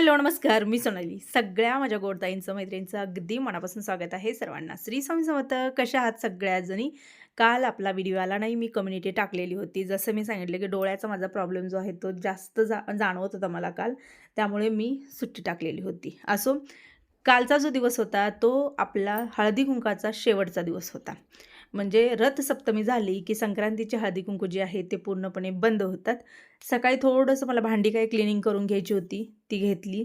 Hello नमस्कार. मी सोनाली. सगळ्या माझ्या गोडताईंचं मैत्रिणींचं अगदी मनापासून स्वागत आहे सर्वांना. श्री स्वामी समर्थ कशा आहात सगळ्या जणी? काल आपला व्हिडिओ आला नाही मी कम्युनिटी टाकलेली होती. जसं मी सांगितलं की डोळ्याचा माझा प्रॉब्लेम जो आहे तो जास्त जा जाणवत होता मला काल. त्यामुळे मी सुट्टी टाकलेली होती. असो कालचा जो दिवस होता तो आपला हळदी कुंकाचा शेवटचा दिवस होता. म्हणजे रथसप्तमी झाली की संक्रांतीची हळदी कुंकू जी आहे ते पूर्णपणे बंद होतात. सकाळी थोडंसं मला भांडी काही क्लिनिंग करून घ्यायची होती ती घेतली.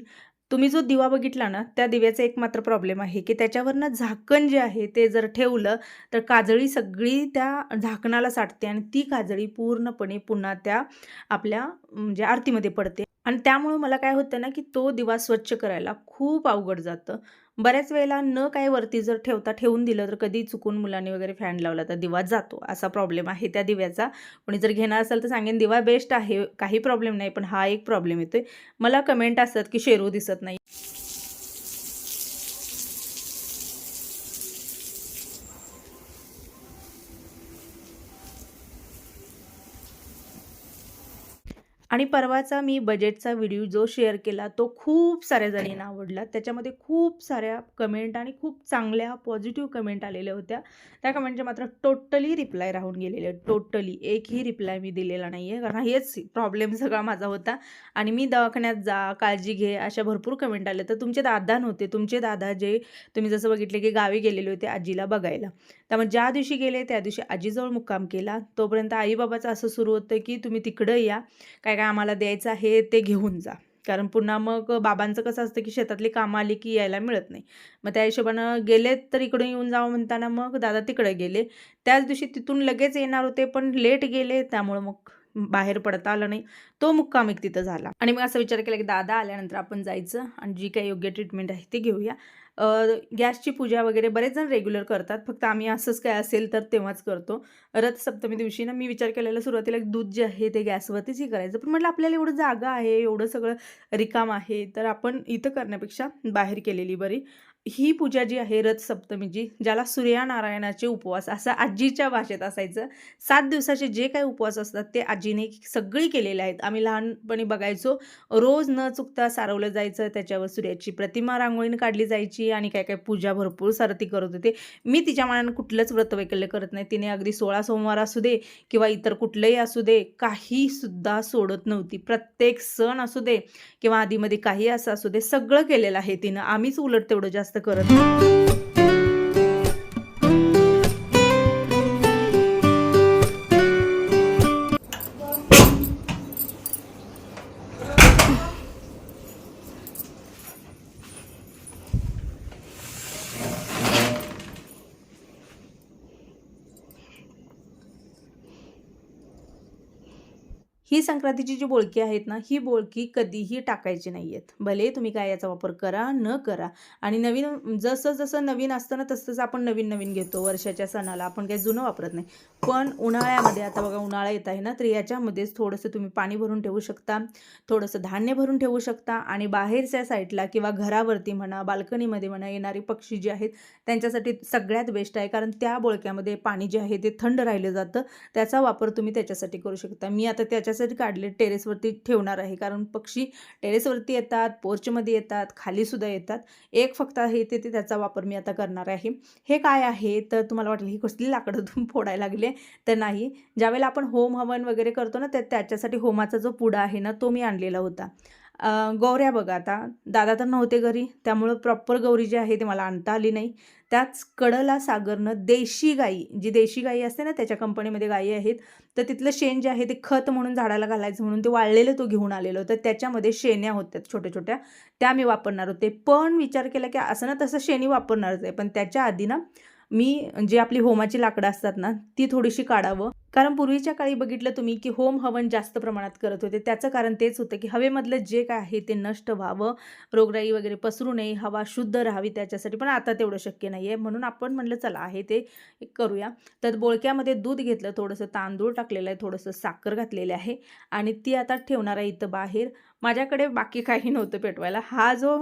तुम्ही जो दिवा बघितला ना त्या दिव्याचा एक मात्र प्रॉब्लेम आहे की त्याच्यावर ना झाकण जे आहे ते जर ठेवलं तर काजळी सगळी त्या झाकणाला साठते आणि ती काजळी पूर्णपणे पुन्हा त्या आपल्या म्हणजे आरतीमध्ये पडते. आणि त्यामुळं मला काय होतं ना की तो दिवा स्वच्छ करायला खूप अवघड जातं. बऱ्याच वेळेला न काय वरती जर ठेवता ठेवून दिलं तर कधी चुकून मुलांनी वगैरे फॅन लावला तर दिवा जातो. असा प्रॉब्लेम आहे त्या दिव्याचा. कोणी जर घेणार असेल तर सांगेन दिवा बेस्ट आहे काही प्रॉब्लेम नाही पण हा एक प्रॉब्लेम येतोय. मला कमेंट असतात की शेरू दिसत नाही. आणि परवाचा मी बजेटचा व्हिडिओ जो शेअर केला तो खूप साऱ्या जणींना आवडला. त्याच्यामध्ये खूप साऱ्या कमेंट आणि खूप चांगल्या पॉझिटिव्ह कमेंट आलेल्या होत्या. त्या कमेंटच्या मात्र टोटली रिप्लाय राहून गेलेले. टोटली एकही रिप्लाय मी दिलेला नाही आहे कारण हेच प्रॉब्लेम सगळा माझा होता. आणि मी दवाखान्यात जा काळजी घे अशा भरपूर कमेंट आल्या. तर तुमचे दादा नव्हते. तुमचे दादा जे तुम्ही जसं बघितले की गावी गेलेले होते आजीला बघायला. त्यामुळे ज्या दिवशी गेले त्या दिवशी आजीजवळ मुक्काम केला. तोपर्यंत आईबाबाचं असं सुरू होतं की तुम्ही तिकडं या. काय काय आम्हाला द्यायचं आहे ते घेऊन जा. कारण पुन्हा मग बाबांचं कसं असतं की शेतातली कामं आली की यायला मिळत नाही. मग त्या हिशोबानं गेले तर इकडून येऊन जावं म्हणताना मग दादा तिकडे गेले. त्याच दिवशी तिथून लगेच येणार होते पण लेट गेले. त्यामुळं मग बाहेर पडता आलं नाही. तो मुक्काम एक तिथं झाला. आणि मग असं विचार केला की दादा आल्यानंतर आपण जायचं आणि जी काही योग्य ट्रीटमेंट आहे ती घेऊया. गॅसची पूजा वगैरे बरेच जण रेग्युलर करतात. फक्त आम्ही असंच काय असेल तर तेव्हाच करतो. रथसप्तमी दिवशी ना मी विचार केलेला सुरुवातीला दूध जे आहे ते गॅसवरतीच हे करायचं. पण म्हटलं आपल्याला एवढं जागा आहे एवढं सगळं रिकाम आहे तर आपण इथं करण्यापेक्षा बाहेर केलेली बरी. ही पूजा जी आहे रथ सप्तमीची ज्याला सूर्यनारायणाचे उपवास असं आजीच्या भाषेत असायचं. सात दिवसाचे जे काही उपवास असतात ते आजीने सगळी केलेले आहेत. आम्ही लहानपणी बघायचो रोज न चुकता सारवलं जायचं त्याच्यावर सूर्याची प्रतिमा रांगोळीने काढली जायची आणि काय काय पूजा भरपूर सारथी करत होते. मी तिच्या मनानं कुठलंच व्रत वैकल्य करत नाही. तिने अगदी सोळा सोमवार असू दे किंवा इतर कुठलंही असू दे काही सुद्धा सोडत नव्हती. प्रत्येक सण असू दे किंवा आधीमध्ये काही असं असू दे सगळं केलेलं आहे तिनं. आम्हीच उलट तेवढं जास्त करत ही संक्रांतीची जी बोळकी आहेत ना ही बोळकी कधीही टाकायची नाही आहेत भले तुम्ही काय याचा वापर करा न करा. आणि नवीन जसं जसं नवीन असतं ना तसं तसं आपण नवीन नवीन घेतो. वर्षाच्या सणाला आपण काही जुनं वापरत नाही. पण उन्हाळ्यामध्ये आता बघा उन्हाळा येत आहे ना तर याच्यामध्येच थोडंसं तुम्ही पाणी भरून ठेवू शकता. थोडंसं धान्य भरून ठेवू शकता. आणि बाहेरच्या साईडला किंवा घरावरती म्हणा बाल्कनीमध्ये म्हणा येणारी पक्षी जे आहेत त्यांच्यासाठी सगळ्यात बेस्ट आहे. कारण त्या बोळक्यामध्ये पाणी जे आहे ते थंड राहिलं जातं. त्याचा वापर तुम्ही त्याच्यासाठी करू शकता. मी आता त्याच्यासाठी काढले टेरेसवरती ठेवणार आहे. कारण पक्षी टेरेसवरती येतात पोर्चमध्ये येतात खालीसुद्धा येतात. एक फक्त आहे ते ते त्याचा वापर मी आता करणार आहे. हे काय आहे? तर तुम्हाला वाटलं ही कसली लाकडं तुम्ही फोडायला लागले? तर नाही. ज्यावेळेला आपण होम हवन वगैरे करतो ना त्या त्याच्यासाठी होमाचा जो पुडा आहे ना तो मी आणलेला होता. गौऱ्या बघा आता. दादा तर नव्हते घरी. त्यामुळं प्रॉपर गौरी जी आहे ती मला आणता आली नाही. त्याच कडला सागरनं देशी गाई जी देशी गाई असते ना त्याच्या कंपनीमध्ये गाई आहेत. तर तिथलं शेण जे आहे ते खत म्हणून झाडाला घालायचं म्हणून ते वाळलेलं तो घेऊन आलेलं तर त्याच्यामध्ये शेण्या होत्या छोट्या छोट्या त्या मी वापरणार होते. पण विचार केला की असं ना तसं शेणी वापरणारच आहे. पण त्याच्या आधी ना मी जी आपली होमाची लाकडं असतात ना ती थोडीशी काढावं. कारण पूर्वीच्या काळी बघितलं तुम्ही की होम हवन जास्त प्रमाणात करत होते. त्याचं कारण तेच होतं की हवेमधलं जे काय आहे ते नष्ट व्हावं. रोगराई वगैरे पसरू नये हवा शुद्ध राहावी त्याच्यासाठी. पण आता तेवढं शक्य नाही आहे म्हणून आपण म्हणलं चला आहे ते करूया. तर बोळक्यामध्ये दूध घेतलं थोडंसं तांदूळ टाकलेलं आहे थोडंसं साखर घातलेलं आहे आणि ती आता ठेवणार आहे इथं बाहेर. माझ्याकडे बाकी काही नव्हतं पेटवायला. हा जो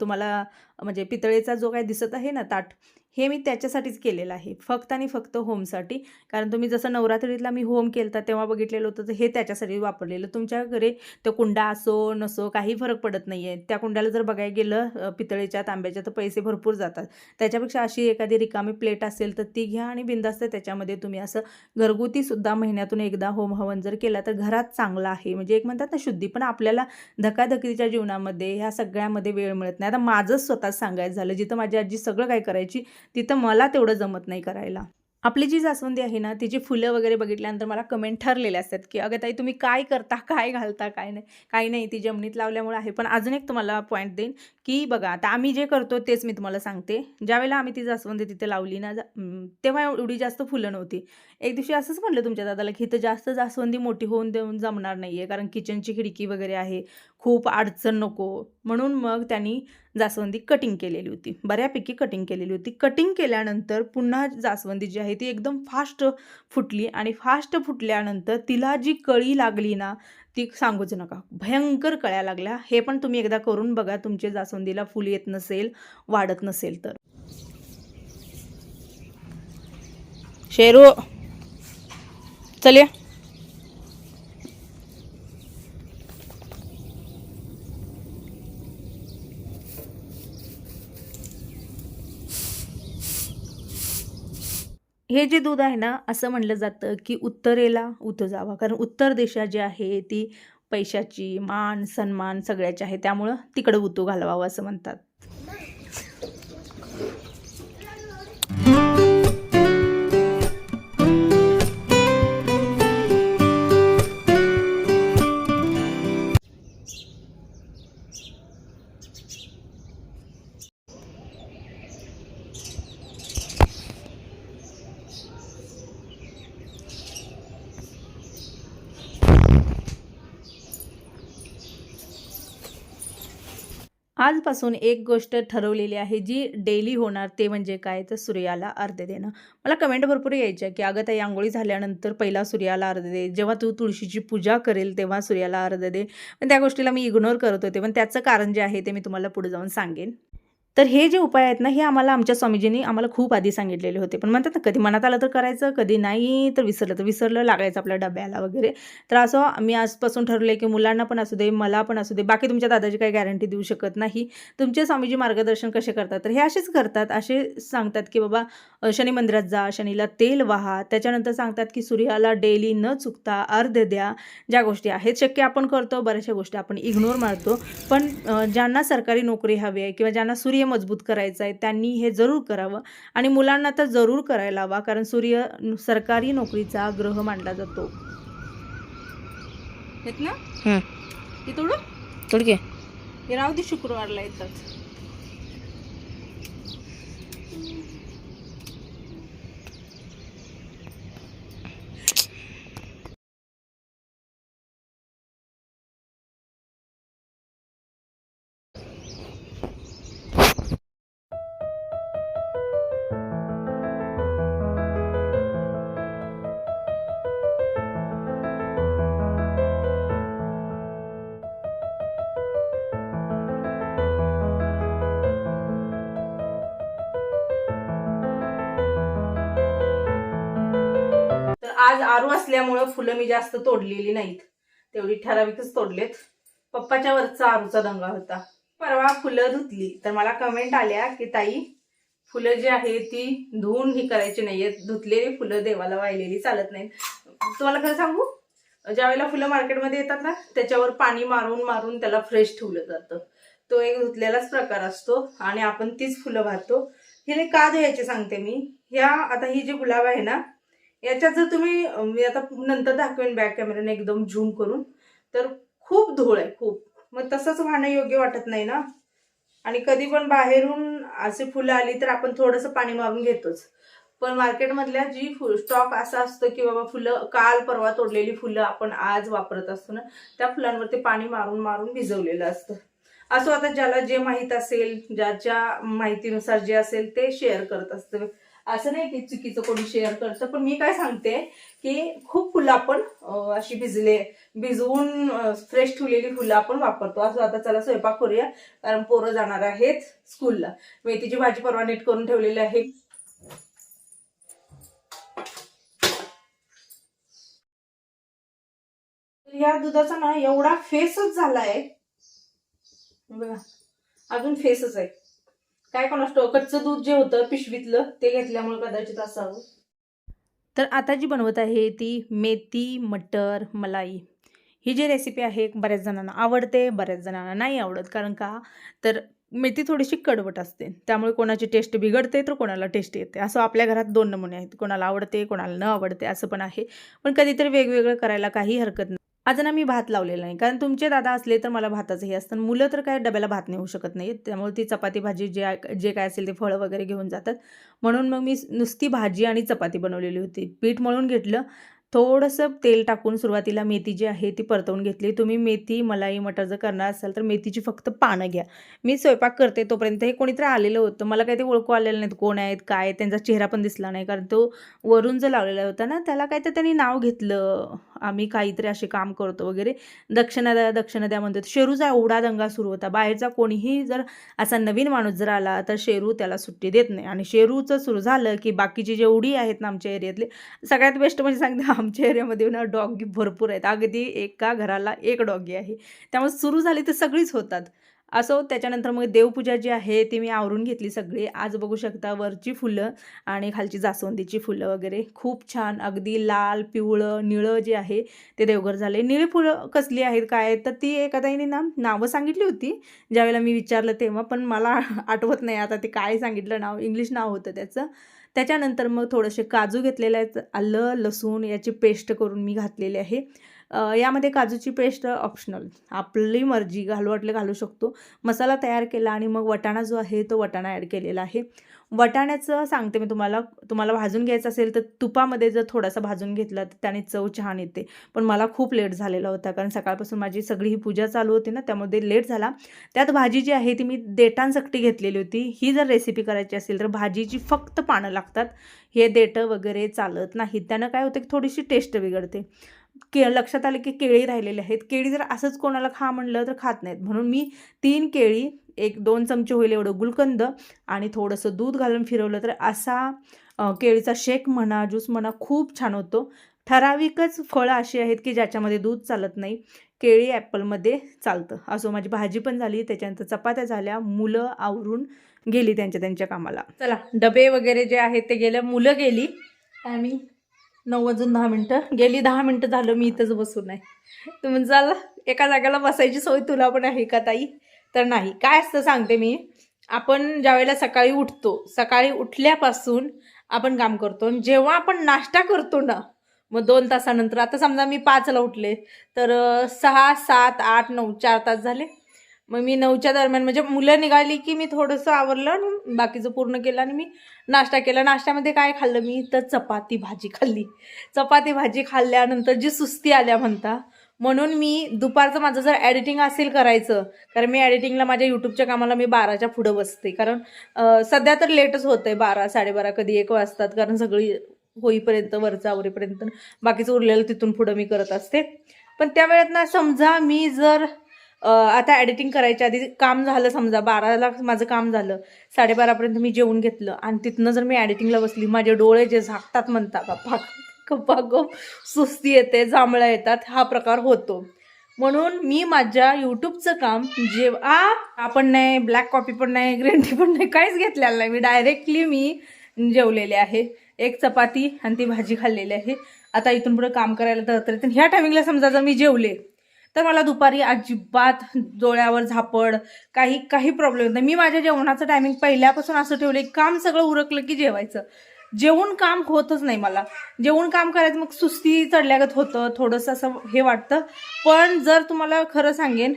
तुम्हाला म्हणजे पितळेचा जो काय दिसत आहे ना ताट हे मी त्याच्यासाठीच केलेलं आहे. फक्त आणि फक्त होमसाठी. कारण तुम्ही जसं नवरात्रीतला मी होम केलता तेव्हा बघितलेलं होतं तर हे त्याच्यासाठी वापरलेलं. तुमच्या घरी तो कुंडा असो नसो काही फरक पडत नाही आहे त्या कुंड्याला जर बघायला गेलं पितळेच्या तांब्याच्या तर पैसे भरपूर जातात. त्याच्यापेक्षा अशी एखादी रिकामी प्लेट असेल तर ती घ्या आणि बिंदास्त त्याच्यामध्ये तुम्ही असं घरगुतीसुद्धा महिन्यातून एकदा होम हवन जर केला तर घरात चांगला आहे. म्हणजे एक म्हणतात ना शुद्धी. पण आपल्याला धकाधकीच्या जीवनामध्ये ह्या सगळ्यामध्ये वेळ मिळत नाही. आता माझंच स्वतः सांगायचं झालं जिथं माझी आजी सगळं काय करायची तिथं मला तेवढं जमत नाही करायला. आपली जी जास्वंदी आहे ना तिची फुलं वगैरे बघितल्यानंतर मला कमेंट ठरलेले असतात की अगं ताई तुम्ही काय करता काय घालता काय नाही काही नाही ती जमिनीत लावल्यामुळे आहे. पण अजून एक तुम्हाला पॉईंट देईन की बघा आता आम्ही जे करतो तेच मी तुम्हाला सांगते. ज्यावेळेला आम्ही ती जास्वंदी तिथे लावली ना तेव्हा एवढी जास्त फुलं नव्हती. एक दिवशी असंच म्हटलं तुमच्या दादाला की इथं जास्त जास्वंदी मोठी होऊन देऊन जमणार नाही आहे कारण किचनची खिडकी वगैरे आहे खूप अडचण नको. म्हणून मग त्यांनी जास्वंदी कटिंग केलेली होती. बऱ्यापैकी कटिंग केलेली होती. कटिंग केल्यानंतर पुन्हा जास्वंदी जी आहे ती एकदम फास्ट फुटली आणि फास्ट फुटल्यानंतर तिला जी कळी लागली ना ती सांगूच नका. भयंकर कळ्या लागल्या. हे पण तुम्ही एकदा करून बघा तुमच्या जास्वंदीला फुल येत नसेल वाढत नसेल तर. शेरू! चल या. हे जे दूध आहे ना असं म्हणलं जातं की उत्तरेला उत जावा. कारण उत्तर देशात जी आहे ती पैशाची मान सन्मान सगळ्याची आहे. त्यामुळं तिकडं उतू घालवावं असं म्हणतात. आजपासून एक गोष्ट ठरवलेली आहे जी डेली होणार ते म्हणजे काय? तर सूर्याला अर्ध देणं. मला कमेंट भरपूर यायच्या की अगं ताई आंघोळी झाल्यानंतर पहिला सूर्याला अर्ध दे. जेव्हा तू तुळशीची पूजा करेल तेव्हा सूर्याला अर्ध दे. पण त्या गोष्टीला मी इग्नोर करत होते. पण त्याचं कारण जे आहे ते मी तुम्हाला पुढे जाऊन सांगेन. तर हे जे उपाय आहेत ना हे आम्हाला आमच्या स्वामीजींनी आम्हाला खूप आधी सांगितलेले होते. पण म्हणतात ना कधी मनात आलं तर करायचं कधी नाही तर विसरलं तर विसरलं लागायचं आपल्या डब्याला वगैरे. तर असं मी आजपासून ठरवलं की मुलांना पण असू दे मला पण असू दे बाकी तुमच्या दादाची काही गॅरंटी देऊ शकत नाही. तुमचे स्वामीजी मार्गदर्शन कसे करतात? तर हे असेच करतात असे सांगतात की बाबा शनी मंदिरात जा शनीला तेल वाहा. त्याच्यानंतर सांगतात की सूर्याला डेली न चुकता अर्ध द्या. ज्या गोष्टी आहेत शक्य आपण करतो बऱ्याचशा गोष्टी आपण इग्नोर मारतो. पण ज्यांना सरकारी नोकरी हवी आहे किंवा ज्यांना सूर्य मजबूत करायचं आहे त्यांनी हे जरूर करावं. आणि मुलांना तर जरूर करायला हवा कारण सूर्य सरकारी नोकरीचा ग्रह मानला जातो. येत ना? तोडू? थोडके हे राहू दे शुक्रवारला येतात. आज आरू असल्यामुळं फुलं मी जास्त तोडलेली नाहीत. तेवढी ठराविकच तोडलेत. पप्पाच्या वरचा आरूचा दंगा होता. परवा फुलं धुतली. तर मला कमेंट आल्या की ताई फुलं जी आहे ती धुवून ही करायची नाहीयेत धुतलेली फुलं देवाला वाहिलेली चालत नाहीत. तुम्हाला खरं सांगू? ज्यावेळेला फुलं मार्केटमध्ये येतात ना त्याच्यावर पाणी मारून मारून त्याला फ्रेश ठेवलं जातं. तो एक धुतलेलाच प्रकार असतो आणि आपण तीच फुलं वाहतो. हिने का द्यायचे सांगते मी? ह्या आता ही जी गुलाब आहे ना याच्यात जर तुम्ही मी आता नंतर दाखवेन बॅक कॅमेऱ्याने एकदम झूम करून. तर खूप धूळ आहे खूप. मग तसंच वाहणं योग्य वाटत नाही ना? आणि कधी पण बाहेरून असे फुलं आली तर आपण थोडंसं पाणी मारून घेतोच. पण मार्केटमधल्या जी फुल स्टॉक असा असतो की बाबा फुलं काल परवा तोडलेली फुलं आपण आज वापरत असतो ना त्या फुलांवरती पाणी मारून मारून भिजवलेलं असतं. असं आता ज्याला जे माहीत असेल ज्याच्या माहितीनुसार जे असेल ते शेअर करत असतं. असं नाही की चुकीचं कोणी शेअर करतं पण मी काय सांगते की खूप फुलं आपण अशी भिजले भिजवून फ्रेश ठेवलेली फुलं आपण वापरतो. असं आता चला स्वयंपाक करूया कारण पोरं जाणार आहेत स्कूलला मेथीची भाजी परवा नीट करून ठेवलेली आहे. या दुधाचा ना एवढा फेसच झालाय. बघा अजून फेसच आहे. काय कोण असतो कच्चं दूध जे होतं पिशवीतलं ते घेतल्यामुळे कदाचित असावं. तर आता जी बनवत आहे ती मेथी मटर मलाई. ही जी रेसिपी आहे बऱ्याच जणांना आवडते बऱ्याच जणांना नाही आवडत. कारण का? तर मेथी थोडीशी कडवट असते. त्यामुळे कोणाची टेस्ट बिघडते तर कोणाला टेस्ट येते. असं आपल्या घरात दोन नमुने आहेत. कोणाला आवडते कोणाला न आवडते असं पण आहे. पण कधीतरी वेगवेगळं करायला काही हरकत नाही. आज ना मी भात लावलेला नाही. कारण तुमचे दादा असले तर मला भाताचं हे असतं. मुलं तर काय डब्याला भात नाही होऊ शकत नाही त्यामुळे ती चपाती भाजी जे जे काय असेल ते फळं वगैरे घेऊन जातात. म्हणून मग मी नुसती भाजी आणि चपाती बनवलेली होती. पीठ मळून घेतलं. थोडंसं तेल टाकून सुरुवातीला मेथी जी आहे ती परतवून घेतली. तुम्ही मेथी मलाई मटर जर करणार असाल तर मेथीची फक्त पानं घ्या. मी स्वयंपाक करते तोपर्यंत हे कोणीतरी आलेलं होतं. मला काही ते ओळखू आलेलं नाहीत कोण आहेत काय त्यांचा चेहरा पण दिसला नाही. कारण तो वरून जो लावलेला होता ना त्याला काय तर त्यांनी नाव घेतलं. आम्ही काहीतरी असे काम करतो वगैरे. दक्षिणा द्या दक्षिणा द्या म्हणतात. शेरूचा एवढा दंगा सुरू होता. बाहेरचा कोणीही जर असा नवीन माणूस जर आला तर शेरू त्याला सुट्टी देत नाही. आणि शेरूचं सुरू झालं की बाकीची जेवढी आहेत ना आमच्या एरियातले सगळ्यात बेस्ट म्हणजे सांगते आमच्या एरियामध्ये ना डॉगी भरपूर आहेत. अगदी एका घराला एक डॉगी आहे. त्यामुळे सुरू झाली तर सगळीच होतात. असो त्याच्यानंतर मग देवपूजा जी आहे ती मी आवरून घेतली सगळी. आज बघू शकता वरची फुलं आणि खालची जास्वंदीची फुलं वगैरे. खूप छान. अगदी लाल पिवळं निळं जे आहे ते देवघर झाले निळी फुलं कसली आहेत काय तर ती एका ना नावं सांगितली होती. ज्यावेळेला मी विचारलं तेव्हा पण मला आठवत नाही आता ते काय सांगितलं नाव. इंग्लिश नाव होतं त्याचं. त्याच्यानंतर मग थोडेसे काजू घेतलेले आहेत आलं लसूण याची पेस्ट करून मी घातलेली आहे. यामध्ये काजूची पेस्ट ऑप्शनल आपली मर्जी घालू वाटले घालू शकतो. मसाला तयार केला आणि मग वटाणा जो आहे तो वटाणा ॲड केलेला आहे. वटाण्याचं सांगते मी तुम्हाला. तुम्हाला भाजून घ्यायचं असेल तर तुपामध्ये जर थोडासा भाजून घेतला तर त्याने चव छान येते. पण मला खूप लेट झालेला होता कारण सकाळपासून माझी सगळी ही पूजा चालू होती ना त्यामध्ये लेट झाला. त्यात भाजी जी आहे ती मी देटांसकटी घेतलेली होती. ही जर रेसिपी करायची असेल तर भाजीची फक्त पानं लागतात. हे देठं वगैरे चालत नाही त्यानं काय होतं की थोडीशी टेस्ट बिघडते. के लक्षात आलं की केळी राहिलेली आहेत. केळी जर असंच कोणाला खा म्हणलं तर खात नाहीत. म्हणून मी तीन केळी एक दोन चमचे होईल एवढं गुलकंद आणि थोडंसं दूध घालून फिरवलं तर असा केळीचा शेक म्हणा ज्यूस म्हणा खूप छान होतो. ठराविकच फळं अशी आहेत की ज्याच्यामध्ये दूध चालत नाही. केळी ॲपलमध्ये चालतं. असो माझी भाजी पण झाली त्याच्यानंतर चपात्या झाल्या मुलं आवरून गेली त्यांच्या त्यांच्या कामाला. चला डबे वगैरे जे आहेत ते गेल्या मुलं गेली. आणि नऊ वाजून दहा मिनटं. गेली दहा मिनटं झालं मी इथंच बसून आहे. तुम्ही चाल एका जागेला बसायची सोय तुला पण आहे का ताई? तर नाही. काय असतं सांगते मी. आपण ज्यावेळेला सकाळी उठतो सकाळी उठल्यापासून आपण काम करतो. आणि जेव्हा आपण नाश्ता करतो ना मग दोन तासानंतर आता समजा मी पाचला उठले तर सहा सात आठ नऊ चार तास झाले. मग मी नऊच्या दरम्यान म्हणजे मुलं निघाली की मी थोडंसं आवरलं आणि बाकीचं पूर्ण केलं आणि मी नाश्ता केला. नाश्त्यामध्ये काय खाल्लं? मी तर चपाती भाजी खाल्ली. चपाती भाजी खाल्ल्यानंतर जी सुस्ती आल्या म्हणता म्हणून मी दुपारचं माझं जर एडिटिंग असेल करायचं कारण मी एडिटिंगला माझ्या यूट्यूबच्या कामाला मी बाराच्या पुढं बसते. कारण सध्या तर लेटच होतं आहे बारा साडेबारा कधी एक वाजतात कारण सगळी होईपर्यंत वरचं आवरेपर्यंत बाकीचं उरलेलं तिथून पुढं मी करत असते. पण त्या वेळेत ना समजा मी जर आता एडिटिंग करायच्या आधी काम झालं समजा बाराला माझं काम झालं साडेबारापर्यंत मी जेवून घेतलं आणि तिथनं जर मी एडिटिंगला बसली माझे डोळे जे झाकतात म्हणता बाप्पा कप्पा सुस्ती येते जांभळा येतात हा प्रकार होतो. म्हणून मी माझ्या यूट्यूबचं काम जेव्हा आपण नाही ब्लॅक कॉफी पण नाही ग्रीन टी पण नाही काहीच घेतलेलं नाही मी डायरेक्टली मी जेवलेले आहे. एक चपाती आणि ती भाजी खाल्लेली आहे. आता इथून पुढे काम करायला तर ह्या टायमिंगला समजा जर मी जेवले तर मला दुपारी अजिबात डोळ्यावर झापड काही काही प्रॉब्लेम नाही. मी माझ्या जेवणाचं टायमिंग पहिल्यापासून असं ठेवलं काम सगळं उरकलं की जेवायचं. जेवण काम होतच नाही मला. जेवण काम करायचं मग सुस्ती चढल्यागत होतं थोडंसं असं हे वाटतं. पण जर तुम्हाला खरं सांगेन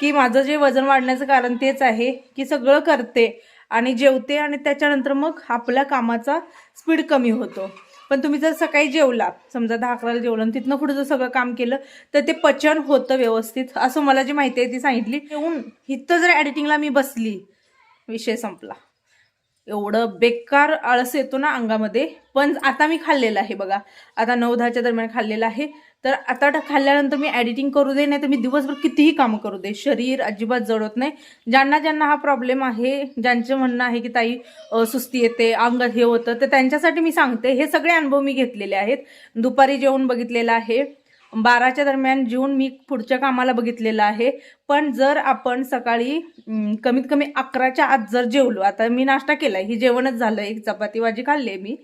की माझं जे वजन वाढण्याचं कारण तेच आहे की सगळं करते आणि जेवते आणि त्याच्यानंतर मग आपल्या कामाचा स्पीड कमी होतो. पण तुम्ही जर सकाळी जेवला समजा दहा अकराला जेवलं आणि तिथनं पुढे जर सगळं काम केलं तर ते पचन होतं व्यवस्थित असं मला जी माहिती आहे ती सांगितली. येऊन. इथं जर एडिटिंगला मी बसली विषय संपला. एवढं बेकार आळस येतो ना अंगामध्ये. पण आता मी खाल्लेलं आहे बघा. आता नऊ दहाच्या दरम्यान खाल्लेलं आहे. तर आता खाल्ल्यानंतर मी एडिटिंग करू दे नाही तर मी दिवसभर कितीही कामं करू दे. शरीर अजिबात जळत नाही. ज्यांना ज्यांना हा प्रॉब्लेम आहे ज्यांचं म्हणणं आहे की ताई सुस्ती येते अंग हे होतं तर त्यांच्यासाठी मी सांगते. हे सगळे अनुभव मी घेतलेले आहेत. दुपारी जेवण बघितलेलं आहे. बाराच्या दरम्यान जेवून मी पुढच्या कामाला बघितलेलं आहे. पण जर आपण सकाळी कमीत कमी अकराच्या आत जर जेवलो आता मी नाश्ता केला ही जेवणच झालं एक चपाती भाजी खाल्ली आहे मी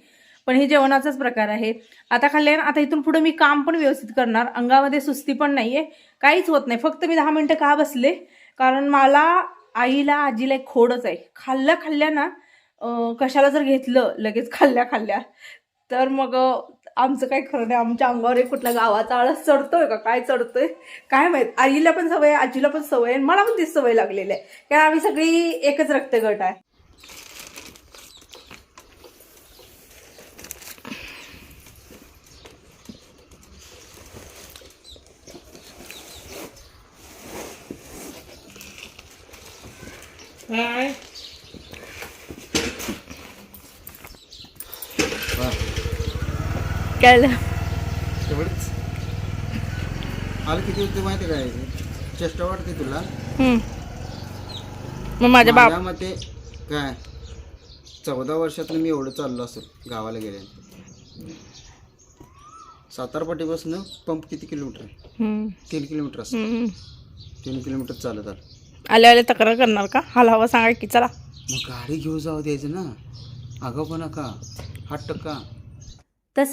पण हे जेवणाचाच प्रकार आहे. आता खाल्ले आता इथून पुढे मी काम पण व्यवस्थित करणार. अंगामध्ये सुस्ती पण नाहीये. काहीच होत नाही. फक्त मी दहा मिनटं का बसले? कारण मला आईला आजीला एक खोडच आहे. खाल्ल्या खाल्ल्या ना कशाला जर घेतलं लगेच खाल्ल्या खाल्ल्या तर मग आमचं काय खरं नाही. आमच्या अंगावर एक कुठला गावाचा आळस चढतोय का? काय चढतोय? काय माहीत? आईला पण सवय आजीला पण सवय आहे आणि मला पण तीच सवय लागलेली आहे. कारण आम्ही सगळी एकच रक्तगट आहे. काय तेवढंच आलं किती होते माहिती काय चेष्टा वाटते तुला मग माझ्या बाप माझ्या मते काय चौदा वर्षातून मी एवढं चाललो असेल गावाला गेले सातारपाटीपासून पंप किती किलोमीटर आहे हम्म, तीन किलोमीटर असं हम्म. तीन किलोमीटर चालत आलं आले आले तक्रार करणार का? हाला हवा सांगा की चला. मग गाडी घेऊन जाऊ द्यायचं ना. आगाऊपणा का हट्ट का तर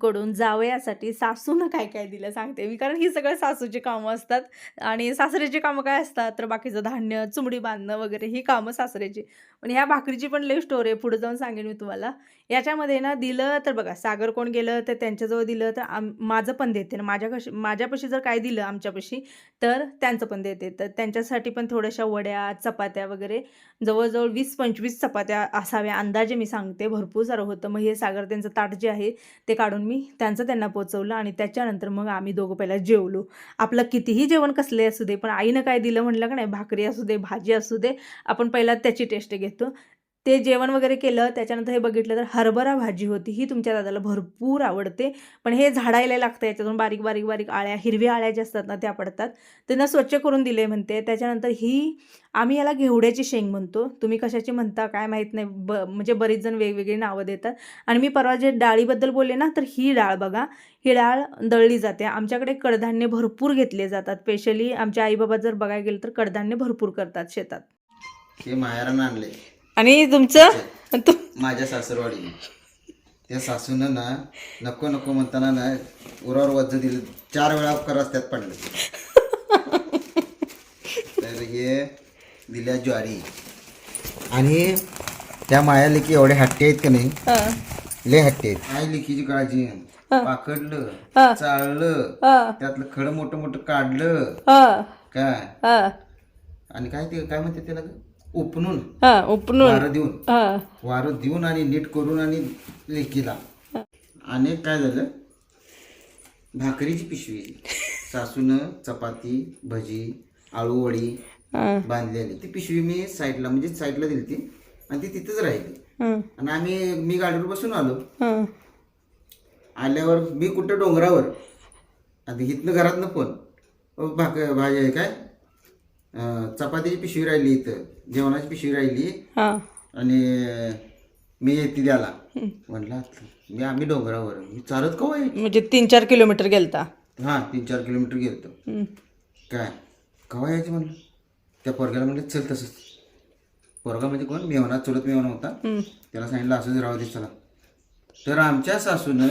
कडून जावयासाठी सासूनं काय काय दिलं सांगते मी. कारण ही सगळं सासूची कामं असतात आणि सासऱ्याची कामं काय असतात? तर बाकीचं धान्य चुमडी बांधणं वगैरे ही कामं सासऱ्याची. पण ह्या भाकरीची पण लई स्टोरी आहे. पुढे जाऊन सांगेन मी तुम्हाला. याच्यामध्ये ना दिलं तर बघा सागर कोण गेलं तर त्यांच्याजवळ दिलं तर आम माझं पण देते ना. माझ्या कशी माझ्यापाशी जर काय दिलं आमच्यापाशी तर त्यांचं पण देते. तर त्यांच्यासाठी पण थोड्याशा वड्या चपात्या वगैरे जवळजवळ वीस पंचवीस चपात्या असाव्या. अंदाजे मी सांगते. भरपूर सारं होतं. मग हे सागर त्यांचं ताट जे आहे ते काढून मी त्यांचं त्यांना पोचवलं आणि त्याच्यानंतर मग आम्ही दोघं पहिला जेवलो. आपलं कितीही जेवण कसले असू दे पण आईनं काय दिलं म्हटलं का नाही भाकरी असू दे भाजी असू दे आपण पहिला त्याची टेस्ट घेतो. ते जेवण वगैरे केलं त्याच्यानंतर हे बघितलं तर हरभरा भाजी होती ही तुमच्या दादाला भरपूर आवडते. पण हे झाडायला लागतं याच्यातून बारीक बारीक बारीक आळ्या हिरव्या आळ्या ज्या असतात ना त्या पडतात. त्यांना स्वच्छ करून दिले म्हणते. त्याच्यानंतर ही आम्ही याला घेवड्याची शेंग म्हणतो. तुम्ही कशाची म्हणता काय माहीत नाही. ब म्हणजे बरीच जण वेगवेगळी नावं देतात. आणि मी परवा जे डाळीबद्दल बोलले ना तर ही डाळ बघा ही डाळ दळली जाते. आमच्याकडे कडधान्य भरपूर घेतले जातात. स्पेशली आमच्या आईबाबा जर बघायला गेलं तर कडधान्य भरपूर करतात शेतात. ते माहेरानं आणले. आणि तुमचं? तु माझ्या सासरवाडीने त्या सासूनं ना नको नको म्हणताना ना उरावर वज्ज दिलं. चार वेळा कर रस्त्यात पडलं. तर हे दिल्या ज्वारी. आणि त्या माया लेकी एवढे हट्टे आहेत का नाही? लय हट्टे आहेत. आई लेकीची काळजी पाकडलं चाळलं त्यातलं खडं मोठं मोठं काढलं. काय? हं, आणि काय ते काय म्हणते त्याला हं, उपनून. वारं देऊन. हं, वारं देऊन आणि नीट करून आणि लेकीला. आणि काय झालं? भाकरीची पिशवी. सासून चपाती भजी आळू वडी हं, बांधलेली ती पिशवी मी साईडला म्हणजे साईडला दिली ती आणि ती तिथंच राहिली. हं, आणि आम्ही मी गाडीवर बसून आलो. हं. आल्यावर मी कुठं डोंगरावर आणि इथनं घरातनं फोन. भाक भाजी काय? चपातीची पिशवी राहिली इथं. जेवणाची पिशवी राहिली. हं, आणि मी येते द्याला म्हणलं मी आम्ही डोंगरावर. मी चालत कवा आहे म्हणजे तीन चार किलोमीटर गेलता. हां तीन चार किलोमीटर गेलतो. काय? कवा यायचं म्हणलं त्या पोरग्याला म्हणलं चल तसंच. पोरगा म्हणजे कोण? मेवना चुलत मेवना होता. त्याला सांगितलं असंच राहू दे चला. तर आमच्या सासूनं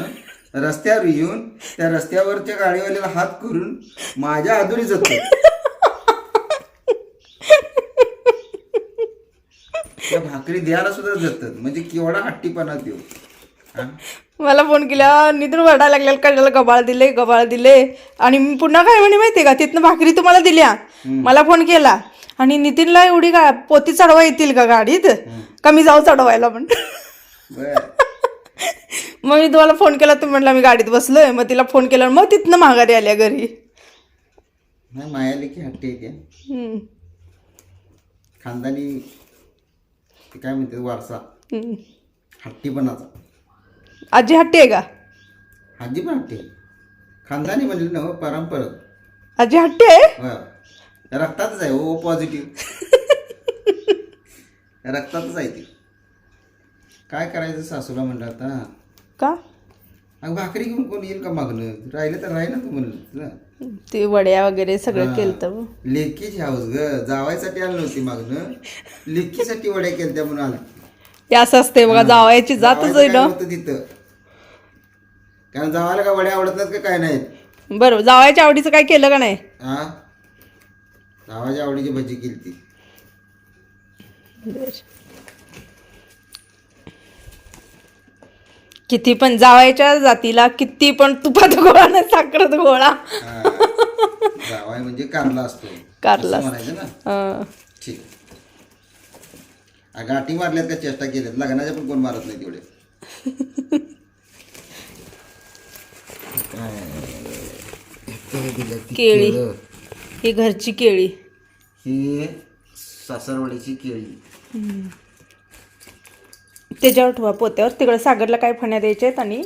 रस्त्यावर येऊन त्या रस्त्यावरच्या गाडीवाल्याला हात करून माझ्या आधुरी जातो त्या भाकरी द्यायला सुद्धा जातात म्हणजे केवढा हट्टीपणा देऊ मला फोन केला निधून वरडायला लागलेला कशाला गबाळ दिले गबाळ दिले? आणि मी पुन्हा काय म्हणे माहितीये का? तिथनं भाकरी तुम्हाला दिल्या. मला फोन केला. आणि नितीनला एवढी गा पोती चढवा येतील का गाडीत? कमी जाऊ चढवायला बर. मग मी तुम्हाला फोन केला तुम्ही म्हटलं मी गाडीत बसलोय. मग तिला फोन केला मग तिथनं माघारी आल्या घरी. मायाले की हट्टी खानदानी ते काय म्हणते वारसा. हम्म. हट्टीपणाचा. आजी हट्टी आहे का? हाजी पण हट्टी आहे. खानदानी म्हणले ना हो, परंपरा. आजी हट्टी आहे? होय. रक्तातच आहे ओ पॉझिटिव्ह रक्तातच आहे ती. काय करायचं सासूला म्हणलं आता? का? अगं भाकरी घेऊन कोण येईल का मागणं? राहिलं तर राहिलं का म्हणलं ना? ते वड्या वगैरे सगळं केलं लेकीची हाऊस ग. जावायसाठी आलं नव्हती मागणं. लेकीसाठी वड्या केल्या म्हणून आलं. ते असं असते बघा जावायची जातच आहे ना? तिथं? कारण जावायला का वड्या आवडत नाहीत का काय नाहीत? बरं जावायच्या आवडीचं काय केलं का नाही? हा? जावायच्या आवडीची भजी केली ती किती पण जावायच्या जातीला किती पण तुपात गोळा नाही साखरात गोळा. जावाय म्हणजे कारला असतो. कारला असं म्हणायचं ना? अं, ठीक. आ, गाठी मारल्यात का चेष्टा केल्यात? लग्नाच्या पण कोण मारत नाही तेवढे केळी. ही घरची केळी. ही सासरवाडीची केळी. त्याच्यावर ठेवा पोत्यावर. तिकडे सागरला काय फण्या द्यायच्या आहेत आणि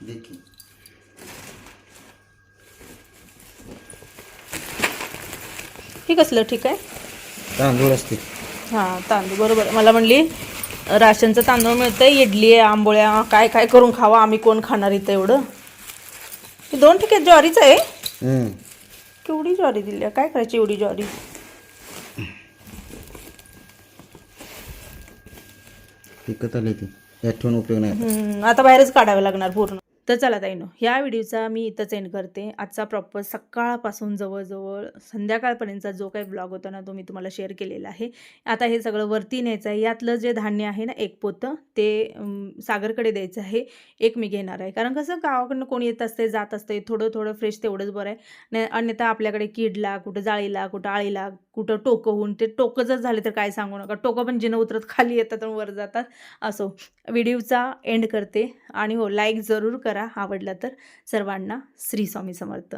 देखी हे कसलं ठीक आहे? तांदूळ असते. हां तांदूळ. बरोबर मला म्हणली राशनचं तांदूळ मिळतंय इडली आहे आंबोळ्या काय काय करून खावा आम्ही कोण खाणार इथं एवढं? हे दोन ठीक आहे ज्वारीचं आहे. केवढी ज्वारी दिली? काय करायची एवढी ज्वारी? पिकत आले ती. यात ठेवून उपयोग नाही. हम्म, आता बाहेरच काढावं लागणार पूर्ण. तर चला ताईनो ह्या व्हिडिओचा मी इथंच एंड करते. आजचा प्रॉपर सकाळपासून जवळजवळ संध्याकाळपर्यंतचा जो काही ब्लॉग होता ना तो मी तुम्हाला शेअर केलेला आहे. आता हे सगळं वरती न्यायचं आहे. यातलं जे धान्य आहे ना एक पोतं ते अम, सागरकडे द्यायचं आहे. एक मी घेणार आहे. कारण कसं गावाकडनं कोणी येत असते जात असते थोडं थोडं फ्रेश तेवढंच बरं आहे. नाही अन्यथा आपल्याकडे किडला कुठं जाळीला कुठं आळीला कुठं टोकं होऊन ते टोकं जर झाले तर काय सांगू नका. टोकं पण जिनं उतरत खाली येतात आणि वर जातात. असो. व्हिडिओचा एंड करते. आणि हो लाईक जरूर करा. आवडला तर सर्वांना श्री स्वामी समर्थ.